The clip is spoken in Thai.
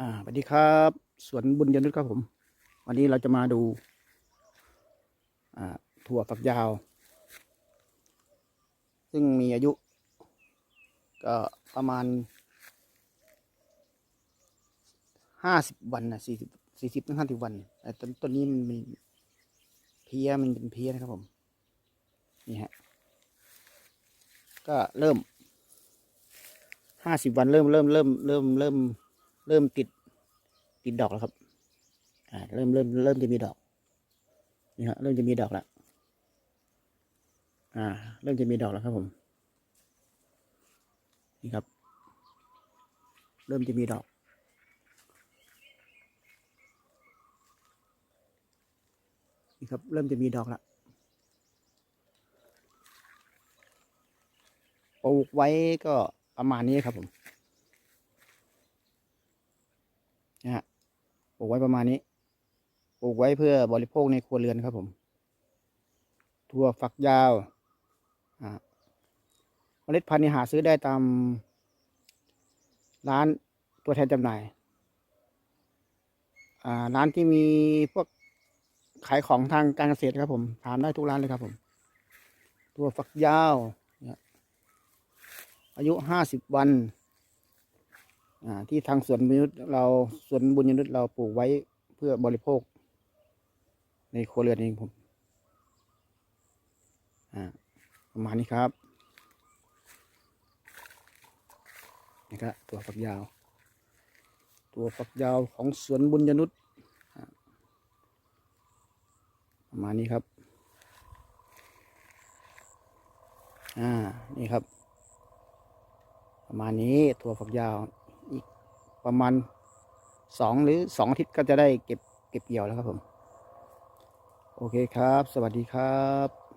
อ่าสวัสดีครับสวนบุญยนุชครับผม วันนี้เราจะมาดูอ่าถั่วฝักยาว ซึ่งมีอายุ ก็ประมาณห้าสิบวันนะสี่สิบสี่สิบถึงห้าสิบวันแต่ต้นต้นนี้มันมีเพี้ยมันเป็นเพี้ยนะครับผม นี่ฮะ ก็เริ่มห้าสิบวันเริ่มเริ่มเริ่มเริ่มเริ่ม เริ่มติดติดดอกแล้วครับ อ่า เริ่มเริ่มเริ่มจะมีดอก นี่ฮะเริ่มจะมีดอกแล้ว อ่า เริ่มจะมีดอกแล้วครับผม นี่ครับ เริ่มจะมีดอก นี่ครับ เริ่มจะมีดอกแล้วปลูกไว้ก็ประมาณนี้ครับผม นะฮะปลูกไว้ประมาณนี้ปลูกไว้เพื่อบริโภคในครัวเรือนครับผมถั่วฝักยาวอ่าเมล็ดพันธุ์นี่หาซื้อได้ตาม ร้านตัวแทนจำหน่ายอ่าร้านที่มีพวกขายของทางการเกษตรครับผมถามได้ทุกร้านเลยครับผม ตัวฝักยาวอายุห้าสิบวัน ที่ทางสวนบุญยนุษเราสวนบุญยนุษเราปลูกไว้เพื่อบริโภค ในครัวเรือนเองผมประมาณนี้ครับนี่ครับตัวฝักยาว ตัวฝักยาวของสวนบุญยนุษอ่าประมาณนี้ครับ อ่า นี่ครับ ประมาณนี้ถั่วฝักยาว ประมาณสองหรือสองอาทิตย์ก็จะได้เก็บเก็บเกี่ยวแล้วครับผม โอเคครับ สวัสดีครับ